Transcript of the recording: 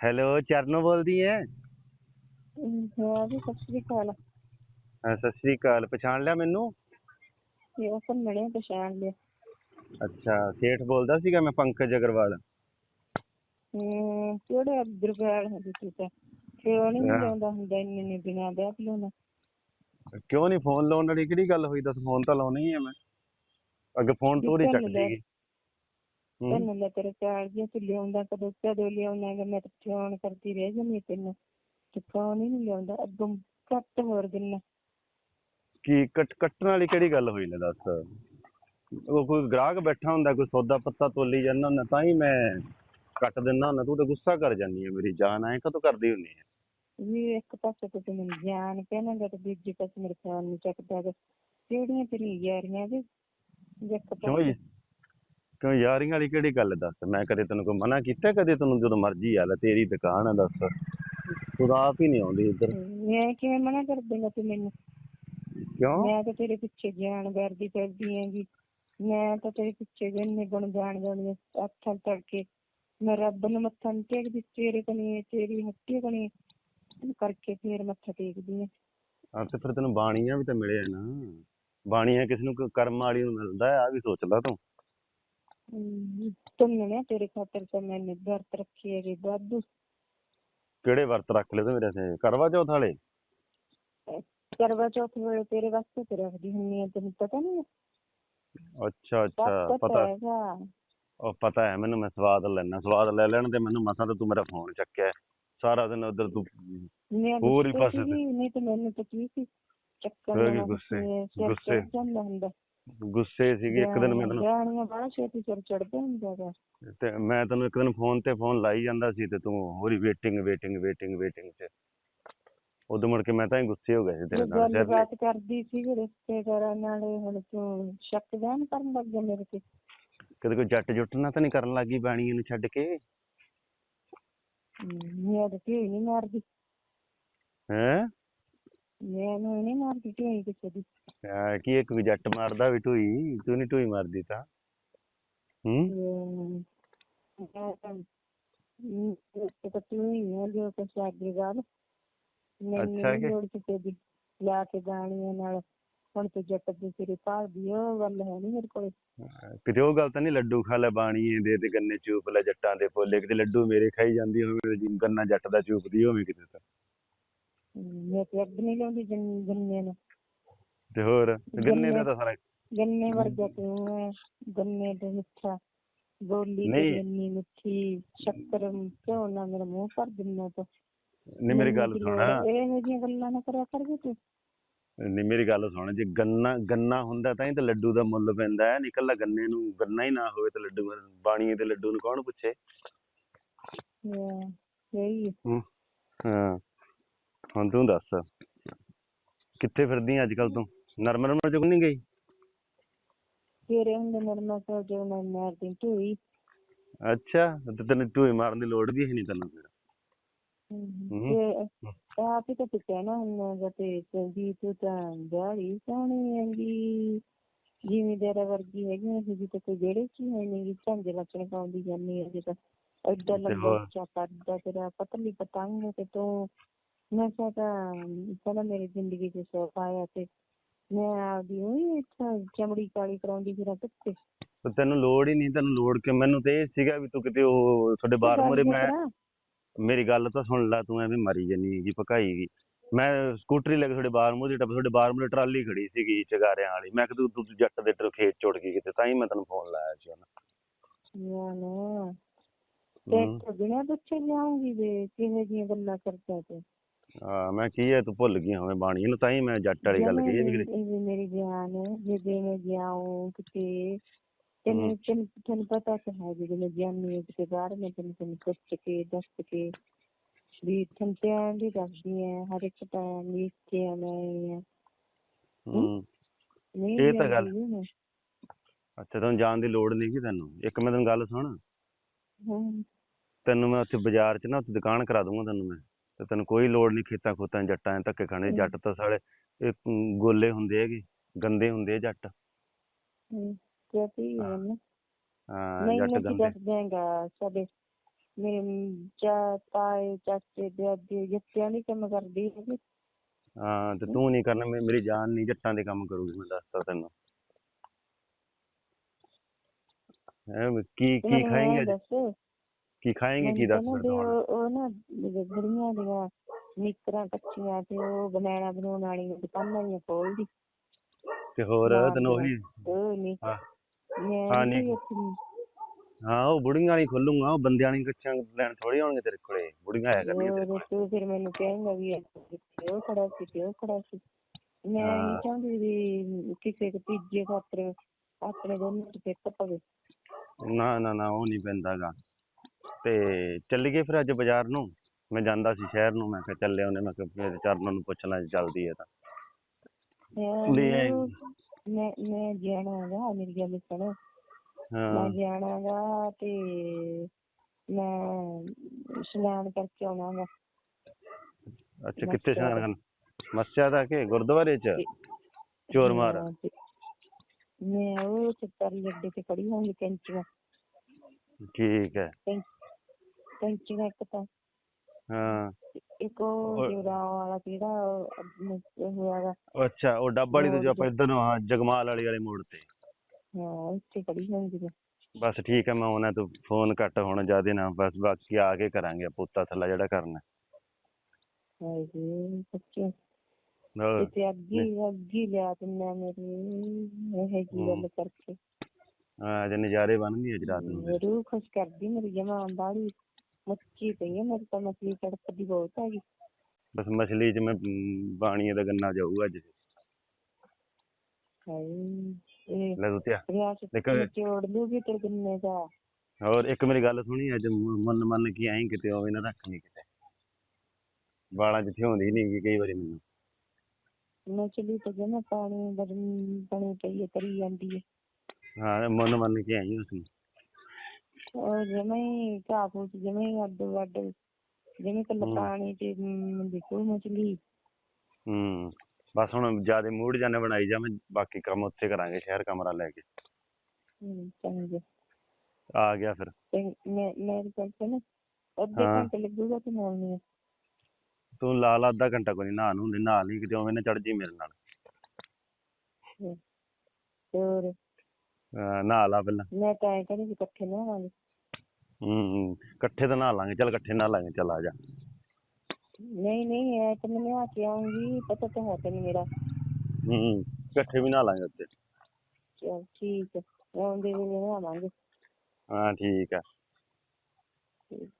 Hello ਚਰਨੋ ਬੋਲਦੀ ਹੈ ਹਾਂ ਜੀ ਸਤਿ ਸ਼੍ਰੀ ਅਕਾਲ। ਹਾਂ, ਸਤਿ ਸ੍ਰੀ ਅਕਾਲ। ਪਛਾਣ ਲਿਆ ਮੈਨੂੰ? ਇਹ ਅਸਲ ਮਣੇ ਪਛਾਣ ਲਿਆ। ਅੱਛਾ ਸੇਠ ਬੋਲਦਾ ਸੀਗਾ ਮੈਂ ਪੰਕਜ ਅਗਰਵਾਲ। ਹੂੰ ਕਿਹੜੇ ਅਗਰਵਾਲ ਹੈ ਤੁਸੀਂ ਤਾਂ? ਕਿਉਂ ਨਹੀਂ ਹਾਂ। ਲਿਆਉਂਦਾ ਹੁੰਦਾ ਇੰਨੇ ਨੇ ਬਿਨਾਂ ਵਿਆਹ ਤੋਂ ਨਾ ਕਿਉਂ ਨਹੀਂ ਫੋਨ ਲਾਉਣ ਵਾਲੀ? ਕਿਹੜੀ ਗੱਲ ਹੋਈ? ਦੱਸ ਫੋਨ ਤਾਂ ਲਾਉਣਾ ਹੀ ਮੈਂ। ਅੱਗੇ ਫੋਨ ਤੋਂ ਹੀ ਕਿੱਥੇ ਚੱਕ ਮਿਲਿਆ? ਤੈਨੂੰ ਲੈ ਤੇਰੇ ਚਾਰ ਜੀ ਤੂੰ ਲਿਆਉਂਦਾ ਕਦੋਂ ਕਦੋਂ ਲਿਆਉਣਾ ਮੈਂ ਤਾਂ ਫੋਨ ਕਰਦੀ ਰਹਿ ਜਾਂਦੀ ਤੈਨੂੰ। ਤੇ ਫੋਨ ਹੀ ਨਹੀਂ ਲਿਆਉਂਦਾ ਅੱਗੋਂ ਘੱਟ ਹੋਰ ਦਿਨ ਕੀ ਕੱਟ ਕੱਟਣ ਵਾਲੀ ਕਿਹੜੀ ਗੱਲ ਹੋਈ ਲੈ ਦੱਸ? ਉਹ ਕੋਈ ਗ੍ਰਾਹਕ ਬੈਠਾ ਹੁੰਦਾ ਕੋਈ ਸੌਦਾ ਪੱਤਾ ਤੋਲੀ ਜਾਂਦਾ ਹੁੰਦਾ ਤਾਂ ਹੀ ਮੈਂ ਕੱਟ ਦਿੰਦਾ ਹੁੰਦਾ। ਤੂੰ ਤਾਂ ਗੁੱਸਾ ਕਰ ਜਾਂਦੀ ਹੈ ਮੇਰੀ ਜਾਨ ਐ ਕਦੋਂ ਕਰਦੀ ਹੁੰਦੀ ਹੈ? ਵੀ ਇੱਕ ਪਾਸੇ ਤੇ ਤੂੰ ਮੈਨੂੰ ਜਾਣ ਕਹਿਣਾ ਤੇ ਦੂਜੇ ਪਾਸੇ ਮੇਰੇ ਫੋਨ ਨੂੰ ਚੱਕਦਾ ਗਾ ਕਿਹੜੀਆਂ ਤੇਰੀਆਂ ਯਾਰੀਆਂ ਜੇ? ਇੱਕ ਪਾਸੇ ਕਿਉਂ ਯਾਰੀਆਂ ਵਾਲੀ ਕਿਹੜੀ ਗੱਲ ਦੱਸ? ਮੈਂ ਕਦੇ ਤੈਨੂੰ ਕੋਈ ਮਨਾ ਕੀਤਾ ਕਦੇ ਤੈਨੂੰ ਜਦੋਂ ਮਰਜ਼ੀ ਆ ਲੈ ਤੇਰੀ ਦੁਕਾਨ ਆ ਦੱਸ। ਤੂੰ ਤਾਂ ਆਪ ਹੀ ਨਹੀਂ ਆਉਂਦੀ ਇੱਧਰ। ਮੈਂ ਕਿਵੇਂ ਮਨਾ ਕਰ ਦੇਂਗਾ ਤੂੰ ਮੈਨੂੰ? ਕਿਉਂ? ਮੈਂ ਤਾਂ ਤੇਰੇ ਪਿੱਛੇ ਜਾਣ ਕਰਦੀ ਫਿਰਦੀ ਹੈਗੀ। ਮੈਂ ਤਾਂ ਤੇਰੇ ਪਿੱਛੇ ਜਿੰਨੇ ਗੁਣ ਜਾਣ ਜਾਣੀ ਅੱਖਾਂ ਤੜਕੇ। ਮੈਂ ਰੱਬ ਨੂੰ ਮੱਥਾ ਨੀ ਟੇਕਦੀ ਤੇਰੇ ਕਨੀ ਤੇਰੀ ਹੱਟੀ ਕਨੀ ਕਰਕੇ ਫੇਰ ਮੱਥਾ ਟੇਕਦੀ ਆ ਆ ਤੇ ਫਿਰ ਤੈਨੂੰ ਬਾਣੀਆਂ ਵੀ ਤਾਂ ਮਿਲਿਆ ਨਾ। ਬਾਣੀਆਂ ਕਿਸ ਨੂੰ ਕਰਮ ਵਾਲੀ ਨੂੰ ਮਿਲਦਾ ਆ ਵੀ ਸੋਚ ਲੈ ਤੂੰ। ਤੁਮਨੇ ਨਾ ਤੇਰੇ ਖਾਤਰ ਤਾਂ ਮੈंने ਵਰਤ ਰੱਖੀ ਹੈਗੀ ਵਾਧੂ। ਕਿਹੜੇ ਵਰਤ ਰੱਖ ਲਏ ਤੂੰ ਮੇਰੇ ਤੇ ਕਰਵਾ ਚੌਥ ਵਾਲੇ? ਕਰਵਾ ਚੌਥ ਵੇਲੇ ਤੇਰੇ ਵਾਸਤੇ ਤੇ ਰੱਖਦੀ ਹੁੰਨੀ ਆ ਤੈਨੂੰ ਪਤਾ ਨਹੀਂ ਅੱਛਾ ਅੱਛਾ ਪਤਾ। ਹੈਗਾ ਉਹ ਪਤਾ ਹੈ ਮੈਨੂੰ ਮੈਂ ਸਵਾਦ ਲੈਣਾ ਸਵਾਦ ਲੈ ਲੈਣ ਤੇ ਮੈਨੂੰ ਮਸਾਂ ਤਾਂ ਤੂੰ ਮੇਰਾ ਫੋਨ ਚੱਕਿਆ। ਸਾਰਾ ਦਿਨ ਉਧਰ ਤੂੰ ਹੋਰ ਹੀ ਪਾਸੇ ਤੇ। ਨਹੀਂ ਤੇ ਮੈਨੂੰ ਤਾਂ ਕੀ ਸੀ? ਚੱਕਰ ਗੁੱਸੇ, ਜਾਂਦਾ ਹੁੰਦਾ। ਗੁੱਸੇ ਸੀਗੀ ਇੱਕ ਦਿਨ ਮੈਂ ਤੈਨੂੰ ਜਾਣੀਆਂ ਬੜਾ ਛੇਤੀ ਸਿਰ ਚੜਦਾ ਹੁੰਦਾ ਗਾ ਤੇ ਮੈਂ ਤੈਨੂੰ ਇੱਕ ਦਿਨ ਫੋਨ ਤੇ ਫੋਨ ਲਾਈ ਜਾਂਦਾ ਸੀ ਤੇ ਤੂੰ ਹੋਰੀ ਵੇਟਿੰਗ ਵੇਟਿੰਗ ਵੇਟਿੰਗ ਵੇਟਿੰਗ ਚ ਉਦੋਂ ਮੁੜ ਕੇ ਮੈਂ ਤਾਂ ਹੀ ਗੁੱਸੇ ਹੋ ਗਿਆ ਸੀ ਤੇਰੇ ਨਾਲ। ਸਿਰ ਗੱਲਬਾਤ ਕਰਦੀ ਸੀ ਰਿਸ਼ਤੇਦਾਰਾਂ ਨਾਲ ਹੁਣ ਤੂੰ ਸ਼ੱਕ ਜਾਣ ਕਰਨ ਲੱਗ ਗਿਆ ਮੇਰੇ ਤੇ। ਕਦੇ ਕੋਈ ਜੱਟ ਜੁੱਟ ਨਾ ਤਾਂ ਨਹੀਂ ਕਰਨ ਲੱਗੀ ਬਾਣੀਆਂ ਨੂੰ ਛੱਡ ਕੇ? ਮੈਂ ਤਾਂ ਢੇਈ ਨਹੀਂ ਮਾਰਦੀ। ਹੈ? ਮੈਂ ਨੂੰ ਨਹੀਂ ਮਾਰਦੀ ਢੇਈ ਕਿਸੇ ਦੀ। ਕੀ ਇੱਕ ਵੀ ਜੱਟ ਮਾਰਦਾ ਵੀ ਢੂਈ ਤੂੰ ਨਹੀਂ ਢੂਈ ਮਾਰਦੀ ਤਾਂ। ਹੂੰ? ਤੇ ਮੈਂ ਤਾਂ ਹਮ, ਇੱਕ ਤਾਂ ਤੂੰ ਹੀ ਆ ਜੋ ਕੁਛ ਅੱਗੇ ਗੱਲ ਮੈਨੂੰ ਅੱਛਾ ਨਹੀਂ ਕਿ- ਲੋੜ ਕਿਸੇ ਦੀ ਲਾ ਕੇ ਗਾਣੀਆਂ ਨਾਲ। ਹੁਣ ਤੇ ਜੱਟ ਦੀ ਤੇਰੇ ਭਾਲਦੀ ਉਹ ਗੱਲ ਹੈ ਨਹੀਂ ਮੇਰੇ ਕੋਲ। ਕਿਤੇ ਉਹ ਗੱਲ ਤਾਂ ਨਹੀਂ ਲੱਡੂ ਖਾ ਲੈ ਬਾਣੀਏ ਦੇ ਤੇ ਗੰਨੇ ਚੂਪ ਲੈ ਜੱਟਾਂ ਦੇ ਕਿਤੇ ਲੱਡੂ ਮੇਰੇ ਖਾਈ ਜਾਂਦੀ ਹੋਵੇ ਜੀ ਗੰਨਾ ਜੱਟ ਦਾ ਚੂਪਦੀ ਹੋਵੇ ਕਿਤੇ ਤਾਂ। ਮੈਂ ਤੇ ਅੱਗ ਨਹੀਂ ਲਾਉਂਦੀ ਗੰਨ- ਗੰਨੇ ਨੂੰ। ਤੇ ਹੋਰ ਗੰਨੇ ਦਾ ਗੰਨੇ- ਤਾਂ ਸਾਰਾ ਗੰਨੇ ਵਰਗਾ ਤੂੰ ਹੈ? ਗੰਨੇ ਦੇ ਮਿੱਠਾ ਬੋਲੀ ਨਹੀਂ। ਤੇ ਗੰਨੀ ਮਿੱਠੀ ਸ਼ੱਕਰ ਕਿਉਂ ਨਾ ਮੇਰਾ ਮੂੰਹ ਭਰ ਦਿੰਨਾ ਤੂੰ। ਨਹੀਂ ਮੇਰੀ ਗੱਲ ਸੁਣ? ਇਹੋ ਜਿਹੀਆਂ ਗੱਲਾਂ ਨਾ ਕਰਿਆ ਕਰ ਵੀ ਤੂੰ। ਨਹੀਂ ਮੇਰੀ ਗੱਲ ਸੁਣ। ਜੇ ਗੰਨਾ ਗੰਨਾ ਹੁੰਦਾ ਤਾਂ ਹੀ ਤਾਂ ਲੱਡੂ ਦਾ ਮੁੱਲ ਪੈਂਦਾ ਹੈ। ਨਿਕਲਦਾ ਗੰਨੇ ਨੂੰ ਗੰਨਾ ਹੀ ਨਾ ਹੋਵੇ ਤਾਂ ਲੱਡੂ ਬਾਣੀਏ ਦੇ ਲੱਡੂ ਨੂੰ ਕੌਣ ਪੁੱਛੇ? ਹੈ। ਹਾਂ। ਹੁਣ ਤੂੰ ਦੱਸ। ਕਿੱਥੇ ਫਿਰਦੀ ਆਂ ਅੱਜ ਕੱਲ ਤੂੰ ਨਰਮ ਨਰਮ ਚੁੱਕ ਨਹੀਂ ਗਈ? ਤੇਰੇ ਹੁੰਦੇ ਨਰਮਾ ਸੋ ਜੋ ਮੈਂ ਮਾਰਦੀ ਢੋਈ ਅੱਛਾ ਤੇ ਤੈਨੂੰ ਢੂਈ ਮਾਰਨ ਦੀ ਲੋੜ ਵੀ ਹੈ ਨਹੀਂ ਤੈਨੂੰ ਫਿਰ। ਤੇ ਆਪ ਹੀ ਤਾਂ ਤੂੰ ਕਹਿਣਾ ਹੁੰਦਾ ਤੇ ਕਹਿੰਦੀ ਤੂੰ ਤਾਂ ਬੜੀ ਸੋਹਣੀ ਹੈਗੀ। ਜ਼ਿਮੀਦਾਰ ਵਰਗੀ ਹੈਗੀ ਹੈ ਜੀ ਤੇ ਕੋਈ ਜਿਹੜੇ ਚ ਹੀ ਨਹੀਂ ਝੰਜ ਲੱਛਣ ਪਾਉਂਦੀ ਜਾਂਦੀ ਹੈ ਜੇ ਤਾਂ ਐਡਾ ਤੇ ਲੰਬਾ? ਉੱਚਾ ਕਰਦਾ ਤੇਰਾ ਪਤਲੀ ਪਤੰਗ ਤੇ ਤੂੰ ਮੈਂ ਤਾਂ ਪਹਿਲਾਂ ਮੇਰੀ ਜ਼ਿੰਦਗੀ ਚ ਸੁੱਖ ਆਇਆ ਤੇ ਮੈਂ ਆਪਦੀ ਉਹੀ ਇੱਥਾ ਚਮੜੀ ਕਾਲੀ ਕਰਾਉਂਦੀ ਫਿਰਾਂ ਕਿੱਥੇ ਤੇ ਤੈਨੂੰ ਲੋੜ ਹੀ ਨਹੀਂ ਤੈਨੂੰ ਲੋੜ ਕਿ ਮੈਨੂੰ ਤੇ ਇਹ ਸੀਗਾ ਵੀ ਤੂੰ ਕਿਤੇ ਉਹ ਤੁਹਾਡੇ ਬਾਹਰ ਮੂਹਰੇ ਮੈਂ ਮੇਰੀ ਗੱਲ ਤਾਂ ਸੁਣ ਲੈ ਤੂੰ ਐਵੇਂ ਮਰੀ ਜਾਨੀ ਹੈਗੀ ਭਕਾਈ ਗਈ ਮੈਂ ਸਕੂਟਰੀ ਲੈ ਕੇ ਤੁਹਾਡੇ ਬਾਹਰ ਮੂਹਰੇ ਟੱਪ ਤੁਹਾਡੇ ਬਾਹਰ ਮੂਹਰੇ ਟਰਾਲੀ ਖੜੀ ਸੀਗੀ ਚਗਾਰਿਆਂ ਵਾਲੀ। ਮੈਂ ਕਿਹਾ ਤੂੰ ਤੂੰ ਜੱਟ ਦੇ ਤੇਰੇ ਖੇਤ ਚੁੜ ਗਈ ਕਿਤੇ ਤਾਂ ਹੀ ਮੈਂ ਤੈਨੂੰ ਫੋਨ ਲਾਇਆ ਸੀ ਨਾ ਤੇ ਬਿਨਾਂ ਪੁੱਛੇ ਲਿਆਉਂਗੀ ਵੇ ਕਿਵੇਂ ਦੀਆਂ ਗੱਲਾਂ ਕਰਦਾ ਤੂੰ। ਹਾਂ ਮੈਂ ਕੀ ਹੈ ਤੂੰ ਭੁੱਲ ਗਈ ਹੋਵੇਂ ਬਾਣੀ ਨੂੰ ਤਾਂ ਹੀ ਮੈਂ ਜੱਟ ਵਾਲੀ ਗੱਲ ਕਹੀ ਹੈ ਵੀ ਕਿਤੇ- ਇਹ ਵੀ ਮੇਰੀ ਜਾਨ ਹੈ ਜੇ ਜੇ ਮੈਂ ਜਾਉਂ ਕਿਤੇ ਤੈਨੂੰ ਤੈਨੂੰ ਤੈਨੂੰ ਪਤਾ ਤਾਂ ਹੈ ਜਦੋਂ ਮੈਂ ਜਾਂਦੀ ਹਾਂ ਕਿਤੇ ਬਾਹਰ ਮੈਂ ਤੈਨੂੰ ਤੈਨੂੰ ਪੁੱਛ ਕੇ ਦੱਸ ਕੇ ਵੀ ਤੈਨੂੰ ਧਿਆਨ ਦੀ ਦੱਸਦੀ ਹੈ ਹਰ ਇੱਕ ਟਾਈਮ ਲਿਖ ਕੇ ਆਉਣਾ ਹੈ ਹੂੰ। ਨਹੀਂ ਇਹ ਤਾਂ ਗੱਲ- ਜਾਂਦੀ ਮੈਂ। ਅੱਛਾ ਤੈਨੂੰ ਜਾਣ ਦੀ ਲੋੜ ਨਹੀਂ ਸੀ ਤੈਨੂੰ? ਇੱਕ ਮੈਂ ਤੈਨੂੰ ਗੱਲ ਸੁਣ। ਤੈਨੂੰ ਮੈਂ ਉੱਥੇ ਬਾਜ਼ਾਰ 'ਚ ਨਾ ਉੱਥੇ ਦੁਕਾਨ ਕਰਾ ਦੂੰਗਾ ਤੈਨੂੰ ਮੈਂ। ਤੇ ਤੈਨੂੰ ਕੋਈ ਲੋੜ ਨਹੀਂ ਖੇਤਾਂ ਖੋਤਾਂ ਜੱਟਾਂ 'ਚ ਧੱਕੇ ਖਾਣੇ। ਜੱਟ ਤਾਂ ਸਾਲੇ ਇਹ ਗੋਲੇ ਹੁੰਦੇ ਹੈਗੇ ਗੰਦੇ ਹੁੰਦੇ ਆ ਜੱਟ। ਹੈ ਨਾ ਹਾਂ। ਨਹੀਂ ਜੱਟ ਗੰਦੇ। ਦੱਸ ਦਿਆਂਗਾ ਸਾਡੇ ਮੇਰੇ ਚਾ ਤਾਏ ਚਾਚੇ ਦਾਦੇ ਜੱਟਿਆਂ ਦੀ ਕੰਮ ਕਰਦੀ ਹੈਗੀ। ਹਾਂ ਤੇ ਤੂੰ ਨਹੀਂ ਕਰਨਾ ਮੇ- ਮੇਰੀ ਜਾਨ ਨਹੀਂ ਜੱਟਾਂ ਦੇ ਕੰਮ ਕਰੂਗੀ ਮੈਂ ਦੱਸਦਾ ਤੈਨੂੰ। ਹੈਂ ਵੀ ਕੀ ਕੀ ਮੈਨੂੰ ਖਾਏਂਗੇ ਇਹ ਅੱਜ? ਦੱਸ। ਕੀ ਖਾਏਂਗੇ ਕੀ ਦੱਸ ਤਾਂ ਨਾ ਉਹ ਉਹ ਨਾ ਬੁੜੀਆਂ ਦੀਆਂ ਨਿੱਕਰਾਂ ਕੱਚੀਆਂ ਤੇ ਉਹ ਬਨਾਣਾ ਬਣਾਉਣ ਵਾਲੀਆਂ ਦੁਕਾਨਾਂ ਦੀਆਂ ਖੋਲਦੀ ਤੇ ਹੋਰ ਤੈਨੂੰ ਤੇ ਉਹੀ ਉਹ ਨਹੀਂ ਹਾਂ। ਮੈਂ ਨਹੀਂ ਨਹੀਂ। ਹਾਂ ਉਹ ਬੁੜੀਆਂ ਵਾਲੀ ਖੋਲੂਗਾ ਉਹ ਬੰਦਿਆਂ ਵਾਲੀ ਕੱਚਾਂ ਲੈਣ ਥੋੜੀ ਆਉਣਗੇ ਤੇਰੇ ਕੋਲੇ। ਬੁੜੀਆਂ ਆਇਆ ਕਰਨੀਆਂ ਤੇਰੇ ਹੋਰ ਤੂੰ ਫਿਰ ਮੈਨੂੰ ਕਹੇਂਗਾ ਵੀ ਇਹ ਉਹ ਖੜਾ ਸੀ ਤੇ ਉਹ ਖੜਾ ਸੀ। ਮੈਂ ਹਾਂ। ਨਹੀਂ ਚਾਹੁੰਦੀ ਵੀ ਕਿਸੇ ਦੇ ਤੀਜੇ ਖਾਤਰ ਆਪਣੇ ਦੋਨਾਂ ਚ ਫਿੱਕ ਪਵੇ ਕੋਲੇ। ਨਾ ਨਾ ਨਾ ਉਹ ਨਹੀਂ ਪੈਂਦਾਗਾ। ਤੇ ਚੱਲੀਏ ਫਿਰ ਅੱਜ ਬਾਜ਼ਾਰ ਨੂੰ। ਮੈਂ ਜਾਂਦਾ ਸੀ ਸ਼ਹਿਰ ਨੂੰ ਮੈਂ ਕਿਹਾ ਚੱਲੇ ਉਹਨੇ ਮੈਂ ਕਿਹਾ ਮੇਰੇ ਚਰਨਾਂ ਨੂੰ ਪੁੱਛ ਲਾਂ ਜੇ ਚੱਲਦੀ ਹੈ ਤਾਂ। ਮੈਂ ਲੈ ਆਈ। ਮੈਂ ਮੈਂ ਜਾਣਾ ਗਾ ਮੇਰੀ ਗੱਲ ਸੁਣ। ਮੈਂ ਹਾਂ। ਜਾਣਾ ਗਾ ਤੇ ਮੈਂ ਇਸ਼ਨਾਨ ਕਰਕੇ ਆਉਣਾ ਗਾ ਅੱਛਾ ਕਿੱਥੇ ਮੱਸਿਆ ਇਸ਼ਨਾਨ ਦਾ। ਕਰਨ? ਮੱਸਿਆ ਦਾ ਕਿ ਗੁਰਦੁਆਰੇ ਚ? ਚੋਰ ਮਾਰ। ਹਾਂ, ਤੇ ਮੈਂ ਉਹ ਚਿੱਤਰ ਅੱਡੇ ਤੇ ਖੜੀ ਹੋਊਂਗੀ ਕੈਂਚੀਆਂ। ਠੀਕ ਹੈ। ਕੈਂਚੀਆਂ ਇੱਕ ਤਾਂ। ਹਾਂ। ਇੱਕ ਉਹ ਉਹ- ਜਿਹੜਾ ਵਾਲਾ ਕਿਹੜਾ ਹੋਇਆਗਾ ਉਹ ਅੱਛਾ ਉਹ ਡੱਬ ਵਾਲੀ ਤੋਂ ਜੋ ਆਪਾਂ ਇੱਧਰ ਨੂੰ ਹਾਂ ਜਗਮਾਲ ਵਾਲੀ ਵਾਲੇ ਮੋੜ ਤੇ। ਹਾਂ ਉੱਥੇ ਖੜੀ ਹੋਊਂਗੀ ਮੈਂ ਬਸ ਠੀਕ ਹੈ ਮੈਂ ਉਹਨਾਂ ਤੋਂ ਫੋਨ ਕੱਟ ਹੁਣ ਜਿਆਦੇ ਨਾ ਬਸ ਬਾਕੀ ਆ ਕੇ ਕਰਾਂਗੇ ਆਪਾਂ ਉੱਤਾ ਥੱਲਾ ਜਿਹੜਾ ਕਰਨਾ। ਹਾਏ ਜੀ ਸੱਚੇ। ਹੋਰ ਤੇ ਅੱਗੀ ਅੱਗੀ ਲਿਆ ਤੇ ਮੈਂ ਮੇਰੀ। ਇਹ ਜੀ ਗੱਲ ਕਰਕੇ। ਹਾਂ ਅੱਜ ਨਜ਼ਾਰੇ ਬਣਨਗੇ ਅੱਜ ਰਾਤ ਨੂੰ। ਰੂਹ ਖੁਸ਼ ਕਰਦੀ ਮੇਰੀ ਜਮਾਂ ਬਾੜੀ ਮੱਚੀ ਪਈ ਹੈ ਮੇਰੀ ਤਾਂ ਮਛਲੀ ਤੜਪਦੀ ਬਹੁਤ ਹੈਗੀ ਬਸ ਮਛਲੀ ਚ ਮੈਂ ਮ, ਬਾਣੀਏ ਦਾ ਗੰਨਾ ਜਾਊਗਾ ਅੱਜ। ਹਾਏ ਇਹ ਲੈ ਦੁੱਤਿਆ ਰਿਆਸ ਦੇਖੋ- ਨਿਚੋੜ ਲੂਗੀ ਤੇਰੇ ਗੰਨੇ ਦਾ। ਹੋਰ ਇੱਕ ਮੇਰੀ ਗੱਲ ਸੁਣੀ ਅੱਜ ਮ- ਮੰਨ ਮੰਨ ਕੇ ਆਈ ਕਿਤੇ ਹੋਵੇ ਨਾ ਰੱਖਣੀ ਕਿਤੇ। ਵਾਲਾਂ ਚ ਥਿਉਂਦੀ ਨਹੀਂ ਕਈ ਵਾਰੀ ਮੈਨੂੰ। ਮਛਲੀ ਤਾਂ ਜਮਾ ਪਾਣੀ ਬਣ ਬਣੀ ਪਈ ਹੈ ਕਰੀ ਜਾਂਦੀ ਹੈ ਹਾਂ ਮੰਨ ਮੰਨ ਕੇ ਆਈ ਉਸ ਨੂੰ ਉਹ ਜਮਾ ਹੀ ਘਾਹ ਫੂਸ ਜਮਾ ਹੀ ਅੱਡ ਵੱਡ ਜਿਵੇਂ ਕੱਲਾ ਹਮ। ਪਾਣੀ ਤੇ ਮ, ਦਿਖੂ ਮਛਲੀ। ਹੂੰ ਬਸ ਹੁਣ ਜਿਆਦੇ ਮੂਡ ਜਾਨੇ ਬਣਾਈ ਜਾ ਮੈਂ ਬਾਕੀ ਕੰਮ ਉੱਥੇ ਕਰਾਂਗੇ ਸ਼ਹਿਰ ਕਮਰਾ ਲੈ ਕੇ। ਚੰਗਾ। ਆ ਗਿਆ ਫਿਰ। ਤੇ ਮੈਂ ਮੇਰੇ ਕੋਲ ਤੇ ਨਾ ਅੱਧੇ ਹਾਂ। ਘੰਟੇ ਲੱਗੂਗਾ ਤੇ ਮੋੜਨੀ ਤੂੰ ਲਾ ਲਾ ਅੱਧਾ ਘੰਟਾ ਕੋਈ ਨੀ ਨੂੰ ਨਹਾ ਲਈ ਕਿਤੇ ਉਵੇਂ ਨਾ ਚੜ ਜੀ ਮੇਰੇ ਨਾਲ। ਹੋਰ? ਨਹਾ ਲਾ ਪਹਿਲਾਂ। ਮੈਂ ਤਾਂ ਐ ਕਹਿੰਦੀ ਸੀ ਇਕੱਠੇ ਨਾ ਆਵਾਂਗੇ ਹੂੰ ਹੂੰ ਇਕੱਠੇ ਤਾਂ ਨਹਾ ਲਾਂਗੇ ਚੱਲ ਇਕੱਠੇ ਨਹਾ ਲਾਂਗੇ ਚੱਲ ਆ ਜਾ। ਨਹੀਂ ਨਹੀਂ ਐ ਤਾਂ ਮੈਂ ਨਹਾ ਕੇ ਆਉਂਗੀ ਪਤਾ ਤਾਂ ਹੈ ਤੈਨੂੰ ਮੇਰਾ। ਹੂੰ ਹੂੰ, ਇਕੱਠੇ ਵੀ ਨਹਾ ਲਾਂਗੇ ਉੱਥੇ। ਚਲ ਠੀਕ ਹੈ ਆਉਂਦੇ ਵੇਲੇ ਨਹਾਵਾਂਗੇ। ਹਾਂ ਠੀਕ ਆ ਠੀਕ।